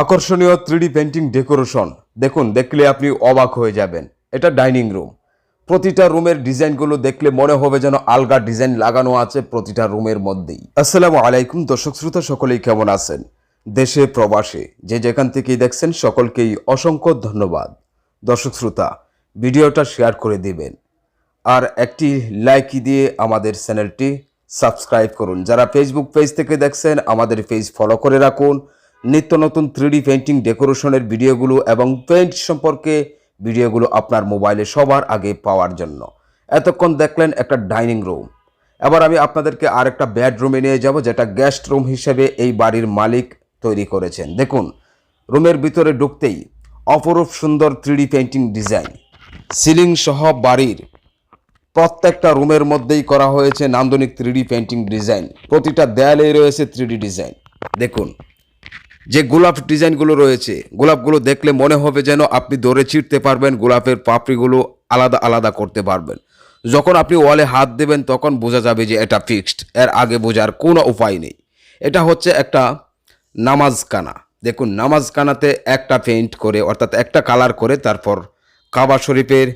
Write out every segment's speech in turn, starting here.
আকর্ষণীয় three D painting decoration. দেখুন, দেখলে আপনি অবাক হয়ে যাবেন। এটা ডাইনিং রুম। প্রতিটা রুমের ডিজাইনগুলো দেখলে মনে হবে যেন আলগা ডিজাইন লাগানো আছে প্রতিটা রুমের মধ্যেই। আসসালামু আলাইকুম, দর্শক শ্রোতা, সকলেই কেমন আছেন? দেশে প্রবাসে যে যেখান থেকেই দেখছেন, সকলকেই অসংখ্য ধন্যবাদ। দর্শক শ্রোতা, ভিডিওটা শেয়ার করে দিবেন। আর একটি লাইক দিয়ে আমাদের চ্যানেলটি সাবস্ক্রাইব করুন। যারা ফেসবুক পেজ থেকে দেখছেন, আমাদের পেজ ফলো করে রাখুন। নিত্য নতুন থ্রিডি পেন্টিং ডেকোরেশনের ভিডিওগুলো এবং পেন্ট সম্পর্কে ভিডিওগুলো আপনার মোবাইলে সবার আগে পাওয়ার জন্য। এতক্ষণ দেখলেন একটা ডাইনিং রুম। এবার আমি আপনাদেরকে আরেকটা বেডরুমে নিয়ে যাব যেটা গেস্ট রুম হিসেবে এই বাড়ির মালিক তৈরি করেছেন। দেখুন, রুমের ভিতরে ঢুকতেই অপরূপ সুন্দর থ্রিডি পেন্টিং ডিজাইন, সিলিং সহ বাড়ির প্রত্যেকটা রুমের মধ্যেই করা হয়েছে নান্দনিক থ্রিডি পেন্টিং ডিজাইন। প্রতিটা দেয়ালেই রয়েছে থ্রিডি ডিজাইন। দেখুন যে গোলাপ ডিজাইনগুলো রয়েছে, গোলাপগুলো দেখলে মনে হবে যেন আপনি দৌড়ে ছিঁড়তে পারবেন, গোলাপের পাপড়িগুলো আলাদা আলাদা করতে পারবেন। যখন আপনি ওয়ালে হাত দেবেন, তখন বোঝা যাবে যে এটা ফিক্সড এর আগে বোঝার কোনো উপায় নেই। এটা হচ্ছে একটা নামাজ কানা দেখুন নামাজ কানাতে একটা পেইন্ট করে, অর্থাৎ একটা কালার করে তারপর কাবা শরীফের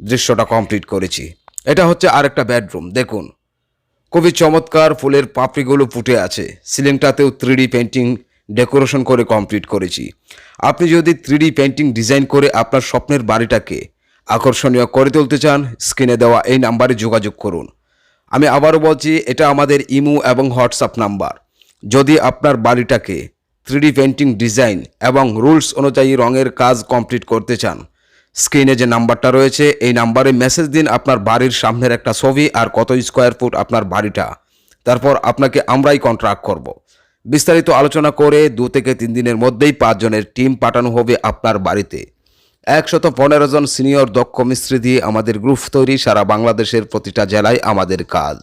দৃশ্যটা কমপ্লিট করেছি। এটা হচ্ছে আরেকটা বেডরুম দেখুন, খুবই চমৎকার ফুলের পাপড়িগুলো ফুটে আছে। সিলিংটাতেও থ্রিডি পেন্টিং ডেকোরেশন করে কমপ্লিট করেছি। আপনি যদি থ্রিডি পেন্টিং ডিজাইন করে আপনার স্বপ্নের বাড়িটাকে আকর্ষণীয় করে তুলতে চান স্ক্রিনে দেওয়া এই নাম্বারে যোগাযোগ করুন। আমি আবারও বলছি, এটা আমাদের ইমু এবং হোয়াটসঅ্যাপ নাম্বার যদি আপনার বাড়িটাকে থ্রিডি পেন্টিং ডিজাইন এবং রুলস অনুযায়ী রঙের কাজ কমপ্লিট করতে চান স্ক্রিনে যে নাম্বারটা রয়েছে, এই নাম্বারে মেসেজ দিন আপনার বাড়ির সামনের একটা ছবি আর কত স্কোয়ার ফুট আপনার বাড়িটা। তারপর আপনাকে আমরাই কন্ট্রাক্ট করব। বিস্তারিত আলোচনা করে দু থেকে তিন দিনের মধ্যেই পাঁচজনের টিম পাঠানো হবে আপনার বাড়িতে। একশত পনেরো জন সিনিয়র দক্ষ মিস্ত্রি দিয়ে আমাদের গ্রুপ তৈরি সারা বাংলাদেশের প্রতিটা জেলায় আমাদের কাজ।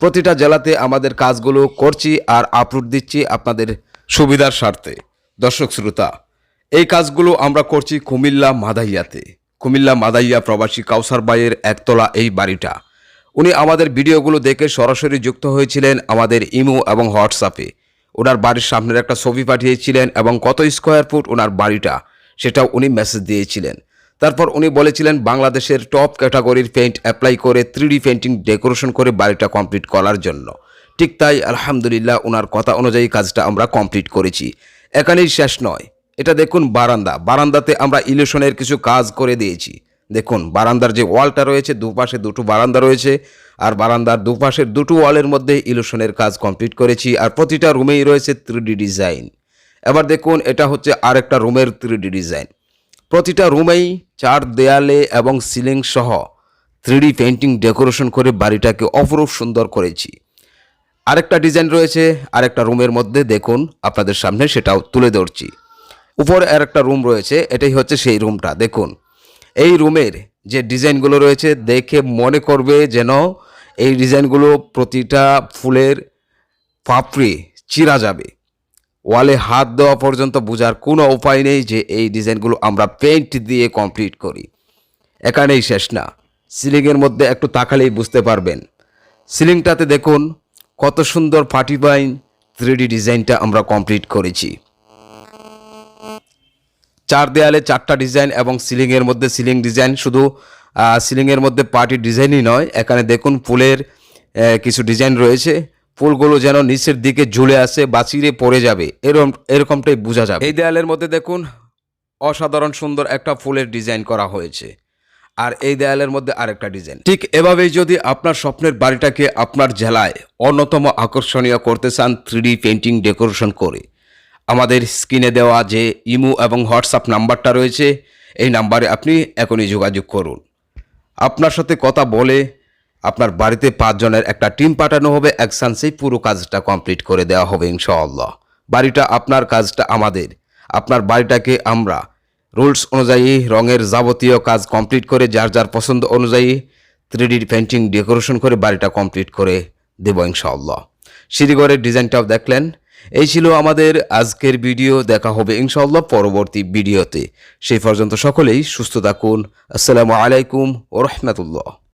প্রতিটা জেলাতে আমাদের কাজগুলো করছি আর আপলোড দিচ্ছি আপনাদের সুবিধার স্বার্থে। দর্শক শ্রোতা, এই কাজগুলো আমরা করছি কুমিল্লা মাদাইয়াতে। কুমিল্লা মাদাইয়া প্রবাসী কাউসার বাইয়ের একতলা এই বাড়িটা। উনি আমাদের ভিডিওগুলো দেখে সরাসরি যুক্ত হয়েছিলেন আমাদের ইমো এবং হোয়াটসঅ্যাপে। ওনার বাড়ির সামনের একটা ছবি পাঠিয়েছিলেন এবং কত স্কোয়ার ফুট ওনার বাড়িটা, সেটাও উনি মেসেজ দিয়েছিলেন। তারপর উনি বলেছিলেন, বাংলাদেশের টপ ক্যাটাগরির পেইন্ট অ্যাপ্লাই করে থ্রিডি পেন্টিং ডেকোরেশন করে বাড়িটা কমপ্লিট করার জন্য। ঠিক তাই, আলহামদুলিল্লাহ ওনার কথা অনুযায়ী কাজটা আমরা কমপ্লিট করেছি। এখানেই শেষ নয়। এটা দেখুন বারান্দা। বারান্দাতে আমরা ইলেকশনের কিছু কাজ করে দিয়েছি। দেখুন, বারান্দার যে ওয়ালটা রয়েছে, দুপাশে দুটো বারান্দা রয়েছে। আর বারান্দার দুপাশের দুটো ওয়ালের মধ্যে ইলেকশনের কাজ কমপ্লিট করেছি, আর প্রতিটা রুমেই রয়েছে থ্রিডি ডিজাইন। এবার দেখুন, এটা হচ্ছে আরেকটা রুমের থ্রিডি ডিজাইন। প্রতিটা রুমেই চার দেয়ালে এবং সিলিং সহ থ্রিডি পেন্টিং ডেকোরেশন করে বাড়িটাকে অপরূপ সুন্দর করেছি। আরেকটা ডিজাইন রয়েছে, আরেকটা রুমের মধ্যে দেখুন, আপনাদের সামনে সেটাও তুলে ধরছি। উপরে আর একটা রুম রয়েছে, এটাই হচ্ছে সেই রুমটা, দেখুন। এই রুমের যে ডিজাইনগুলো রয়েছে, দেখে মনে করবে যেন এই ডিজাইনগুলো প্রতিটা ফুলের পাপড়ি চিরা যাবে। ওয়ালে হাত দেওয়া পর্যন্ত বোঝার কোনো উপায় নেই যে এই ডিজাইনগুলো আমরা পেইন্ট দিয়ে কমপ্লিট করি। এখানেই শেষ না। সিলিংয়ের মধ্যে একটু তাকালেই বুঝতে পারবেন। সিলিংটাতে দেখুন কত সুন্দর পার্টি বাইন থ্রিডি ডিজাইনটা আমরা কমপ্লিট করেছি। চার দেয়ালে চারটা ডিজাইন এবং সিলিংয়ের মধ্যে সিলিং ডিজাইন, শুধু সিলিংয়ের মধ্যে পার্টির ডিজাইনই নয়, এখানে দেখুন ফুলের কিছু ডিজাইন রয়েছে। ফুলগুলো যেন নিচের দিকে ঝুলে আসে, বাঁচিয়ে পড়ে যাবে এরকম এরকমটাই বোঝা যাবে। এই দেয়ালের মধ্যে দেখুন, অসাধারণ সুন্দর একটা ফুলের ডিজাইন করা হয়েছে। আর এই দেয়ালের মধ্যে আরেকটা ডিজাইন। ঠিক এভাবেই যদি আপনার স্বপ্নের বাড়িটাকে আপনার জেলায় অন্যতম আকর্ষণীয় করতে চান, থ্রিডি পেন্টিং ডেকোরেশন করে আমাদের স্ক্রিনে দেওয়া যে ইমো এবং হোয়াটসঅ্যাপ নাম্বারটা রয়েছে, এই নাম্বারে আপনি এখনই যোগাযোগ করুন। আপনার সাথে কথা বলে আপনার বাড়িতে পাঁচজনের একটা টিম পাঠানো হবে এক চান্সেই পুরো কাজটা কমপ্লিট করে দেওয়া হবে ইনশাআল্লাহ। বাড়িটা আপনার কাজটা আমাদের। আপনার বাড়িটাকে আমরা রুলস অনুযায়ী, রঙের যাবতীয় কাজ কমপ্লিট করে, যার যার পছন্দ অনুযায়ী থ্রিডি পেন্টিং ডেকোরেশন করে বাড়িটা কমপ্লিট করে দেব ইনশাআল্লাহ। সিঁড়িঘরের ডিজাইনটাও দেখলেন। এই ছিল আমাদের আজকের ভিডিও, দেখা হবে ইনশাল্লাহ পরবর্তী ভিডিওতে। সেই পর্যন্ত সকলেই সুস্থ থাকুন। আসসালামু আলাইকুম ও রহমতুল্লাহ।